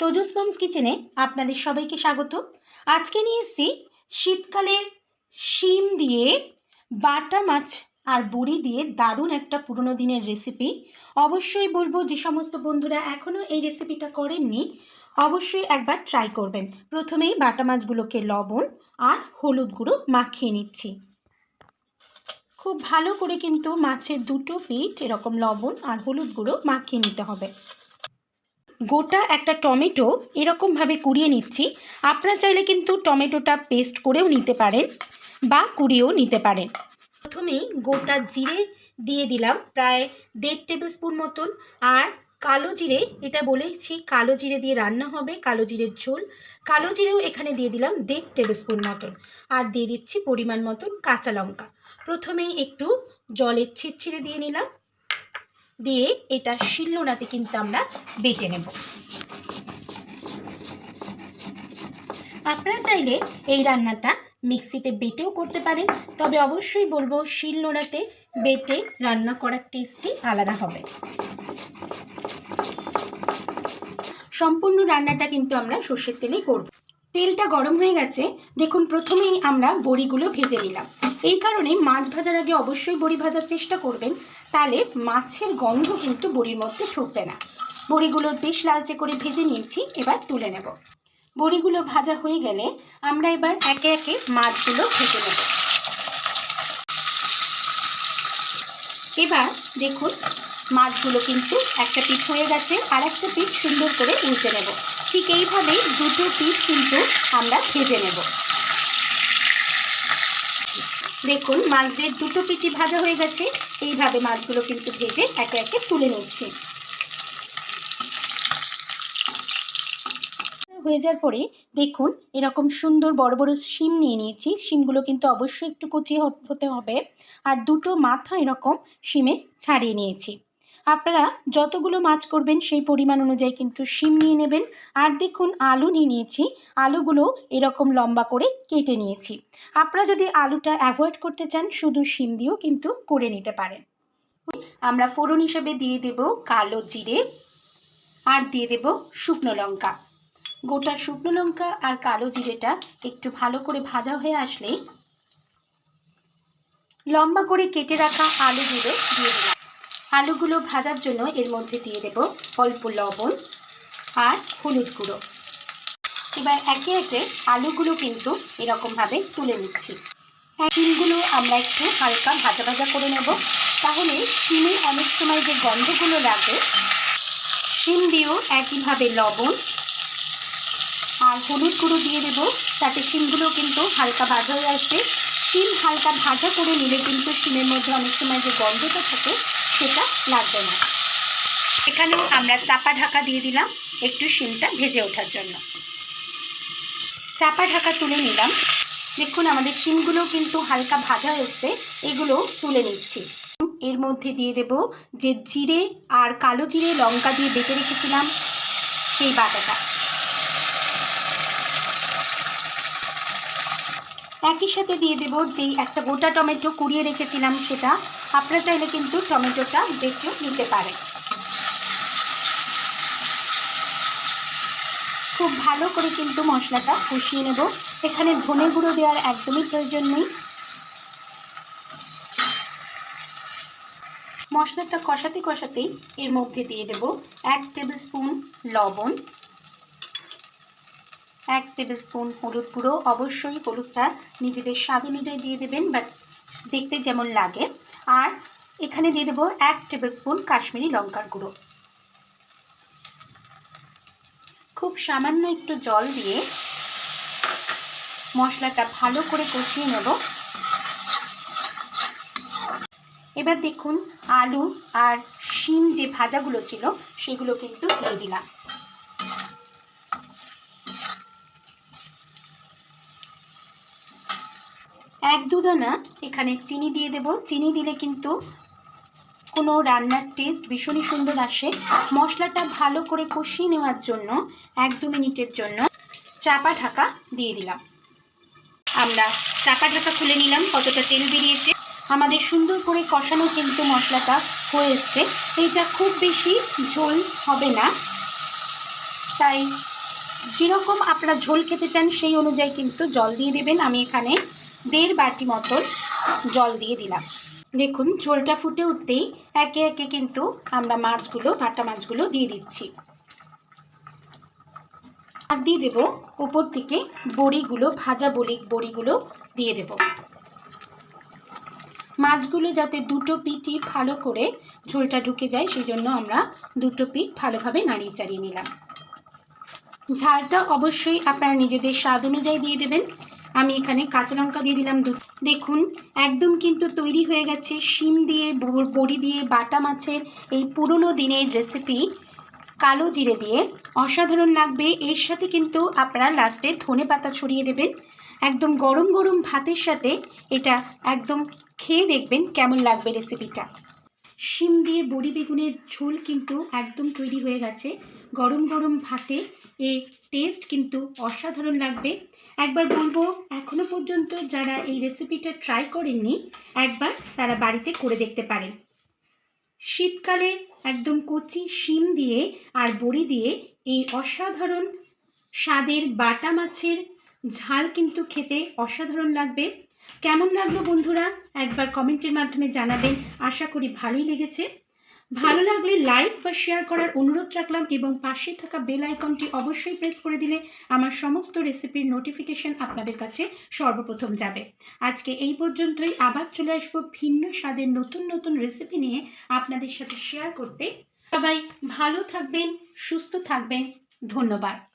তোজস কিচেনে আপনাদের সবাইকে স্বাগত। আজকে নিয়ে এসেছি শীতকালে শিম দিয়ে বাটা মাছ আর বড়ি দিয়ে দারুণ একটা পুরনো দিনের রেসিপি অবশ্যই বলব যে সমস্ত বন্ধুরা এখনও এই রেসিপিটা করেননি, অবশ্যই একবার ট্রাই করবেন। প্রথমেই বাটা মাছগুলোকে লবণ আর হলুদ গুঁড়ো মাখিয়ে নিচ্ছি। খুব ভালো করে কিন্তু মাছের দুটো পিঠ এরকম লবণ আর হলুদ গুঁড়ো মাখিয়ে নিতে হবে। গোটা একটা টমেটো এরকমভাবে কুড়িয়ে নিচ্ছি। আপনারা চাইলে কিন্তু টমেটোটা পেস্ট করেও নিতে পারেন বা কুড়িয়েও নিতে পারেন। প্রথমেই গোটা জিরে দিয়ে দিলাম প্রায় দেড় টেবিল স্পুন মতন। আর কালো জিরে, এটা বলেছি কালো জিরে দিয়ে রান্না হবে, কালো জিরের ঝোল। কালো জিরেও এখানে দিয়ে দিলাম দেড় টেবিল স্পুন মতন। আর দিয়ে দিচ্ছি পরিমাণ মতন কাঁচা লঙ্কা। প্রথমেই একটু জলের ছিটছিড়ে দিয়ে নিলাম। দিয়ে এটা শিলনোড়াতে কিন্তু আমরা বেটে নেব। আপনারা চাইলে এই রান্নাটা মিক্সিতে বেটেও করতে পারেন, তবে অবশ্যই বলব শিলনোড়াতে বেটে রান্না করার টেস্টই আলাদা হবে। সম্পূর্ণ রান্নাটা কিন্তু আমরা সর্ষের তেলেই করব। তেলটা গরম হয়ে গেছে, দেখুন প্রথমেই আমরা বড়িগুলো ভেজে নিলাম। এই কারণে মাছ ভাজার আগে অবশ্যই বড়ি ভাজার চেষ্টা করবেন তাহলে মাছের গন্ধ কিন্তু বড়ির মধ্যে ছুটবে না। বড়িগুলো বেশ লালচে করে ভেজে নিয়েছি, এবার তুলে নেব। বড়িগুলো ভাজা হয়ে গেলে আমরা এবার একে একে মাছগুলো ভেজে নেব। এবার দেখুন, মাছগুলো কিন্তু একটা পিঠ হয়ে গেছে আর একটা পিঠ সুন্দর করে উল্টে নেব। ঠিক এইভাবেই দুটো পিঠ কিন্তু আমরা ভেজে নেব। দেখুন, মাছদের দুটো পিটি ভাজা হয়ে গেছে। এইভাবে মাছগুলো কিন্তু ভেজে একে একে তুলে নিচ্ছি। হয়ে যাওয়ার পরে দেখুন, এরকম সুন্দর বড় বড় শিম নিয়ে নিয়েছি। শিমগুলো কিন্তু অবশ্যই একটু কুচিয়ে হতে হবে। আর দুটো মাথা এরকম শিমে ছাড়িয়ে নিয়েছি। আপনারা যতগুলো মাছ করবেন সেই পরিমাণ অনুযায়ী কিন্তু শিম নিয়ে নেবেন। আর দেখুন, আলু নিয়ে নিয়েছি। আলুগুলো এরকম লম্বা করে কেটে নিয়েছি। আপনারা যদি আলুটা অ্যাভয়েড করতে চান, শুধু শিম দিয়েও কিন্তু করে নিতে পারেন। আমরা ফোড়ন হিসেবে দিয়ে দেব কালো জিরে আর দিয়ে দেব শুকনো লঙ্কা। গোটা শুকনো লঙ্কা আর কালো জিরেটা একটু ভালো করে ভাজা হয়ে আসলেই লম্বা করে কেটে রাখা আলুগুলো দিয়ে দিলাম। আলুগুলো ভাজার জন্য এর মধ্যে দিয়ে দেব অল্প লবণ আর হলুদ গুঁড়ো। এবার একে একে আলুগুলো কিন্তু এরকমভাবে তুলে নিচ্ছি। শিমগুলো আমরা একটু হালকা ভাজা ভাজা করে নেব। তাহলে শিমে অনেক সময় যে গন্ধগুলো লাগে শিম দিয়েও একইভাবে লবণ আর হলুদ গুঁড়ো দিয়ে দেবো। তাতে শিমগুলো কিন্তু হালকা ভাজা হয়ে আসবে। শিম হালকা ভাজা করে নিলে কিন্তু শিমের মধ্যে অনেক সময় যে গন্ধটা থাকে সেটা লাগবে না। এখানেও আমরা চাপা ঢাকা দিয়ে দিলাম একটু শিমটা ভেজে ওঠার জন্য। চাপা ঢাকা তুলে নিলাম। দেখুন আমাদের শিমগুলো কিন্তু হালকা ভাজা হয়েছে, এগুলো তুলে নিচ্ছি। এর মধ্যে দিয়ে দেব যে জিরে আর কালো জিরে লঙ্কা দিয়ে বেটে রেখেছিলাম, সেই বাটাটা। একই সাথে দিয়ে দেব যেই একটা গোটা টমেটো কুড়িয়ে রেখেছিলাম সেটা। আপনারা চাইলে কিন্তু টমেটোটা বেটেও নিতে পারেন। খুব ভালো করে কিন্তু মশলাটা কষিয়ে নেব। এখানে ধনে গুঁড়ো দেওয়ার একদমই প্রয়োজন নেই। মশলাটা কষাতে কষাতেই এর মধ্যে দিয়ে দেব এক টেবিল স্পুন লবণ। এক টেবিল স্পুন হলুদ গুঁড়ো। অবশ্যই হলুদটা নিজেদের স্বাদ অনুযায়ী দিয়ে দেবেন বাট দেখতে যেমন লাগে। আর এখানে দিয়ে দেবো এক টেবিল স্পুন কাশ্মীরি লঙ্কার গুঁড়ো। খুব সামান্য একটু জল দিয়ে মশলাটা ভালো করে কষিয়ে নেব। এবার দেখুন, আলু আর শিম যে ভাজাগুলো ছিল, সেগুলো কিন্তু দিয়ে দিলাম। এক দুদানা এখানে চিনি দিয়ে দেব। চিনি দিলে কিন্তু কোনো রান্নার টেস্ট ভীষণই সুন্দর আসে। মশলাটা ভালো করে কষিয়ে নেওয়ার জন্য, এক দু মিনিটের জন্য চাপা ঢাকা দিয়ে দিলাম। আমরা চাপা ঢাকা খুলে নিলাম, কতটা তেল বেরিয়েছে। আমাদের সুন্দর করে কষানো কিন্তু মশলাটা হয়ে এসছে। এইটা খুব বেশি ঝোল হবে না। তাই যেরকম আপনারা ঝোল খেতে চান সেই অনুযায়ী কিন্তু জল দিয়ে দেবেন। আমি এখানে দেড় বাটি মতন জল দিয়ে দিলাম। দেখুন, ঝোলটা ফুটে উঠতেই একে একে কিন্তু আমরা মাছগুলো, ভাটা মাছগুলো দিয়ে দিচ্ছি। আর দিয়ে দেবো উপর থেকে বড়িগুলো, ভাজা বড়ি বড়িগুলো দিয়ে দেব। মাছগুলো যাতে দুটো পিঠই ভালো করে ঝোলটা ঢুকে যায়, সেই জন্য আমরা দুটো পিঠ ভালোভাবে নাড়িয়ে চাড়িয়ে নিলাম। ঝালটা অবশ্যই আপনারা নিজেদের স্বাদ অনুযায়ী দিয়ে দেবেন। আমি এখানে কাঁচা লঙ্কা দিয়ে দিলাম দু দেখুন, একদম কিন্তু তৈরি হয়ে গেছে শিম দিয়ে বড়ি দিয়ে, বাটা মাছের এই পুরনো দিনের রেসিপি কালো জিরে দিয়ে। অসাধারণ লাগবে, এর সাথে কিন্তু আপনারা লাস্টে ধনে পাতা ছড়িয়ে দেবেন। একদম গরম গরম ভাতের সাথে এটা একদম খেয়ে দেখবেন কেমন লাগবে রেসিপিটা শিম দিয়ে বড়ি বেগুনের ঝোল কিন্তু একদম তৈরি হয়ে গেছে। গরম গরম ভাতে এর টেস্ট কিন্তু অসাধারণ লাগবে। একবার বলব, এখনও পর্যন্ত যারা এই রেসিপিটা ট্রাই করেননি, একবার তারা বাড়িতে করে দেখতে পারেন। শীতকালে একদম কচি শিম দিয়ে আর বড়ি দিয়ে এই অসাধারণ স্বাদের বাটা মাছের ঝাল কিন্তু খেতে অসাধারণ লাগবে। কেমন লাগল বন্ধুরা? একবার কমেন্টের মাধ্যমে জানাবেন। আশা করি ভালোই লেগেছে। ভালো লাগলে লাইক বা শেয়ার করার অনুরোধ রাখলাম এবং পাশে থাকা বেল আইকনটি অবশ্যই প্রেস করে দিলে আমার সমস্ত রেসিপির নোটিফিকেশন আপনাদের কাছে সর্বপ্রথম যাবে। আজকে এই পর্যন্তই। আবার চলে আসব ভিন্ন স্বাদের নতুন নতুন রেসিপি নিয়ে আপনাদের সাথে শেয়ার করতে। সবাই ভালো থাকবেন, সুস্থ থাকবেন। ধন্যবাদ।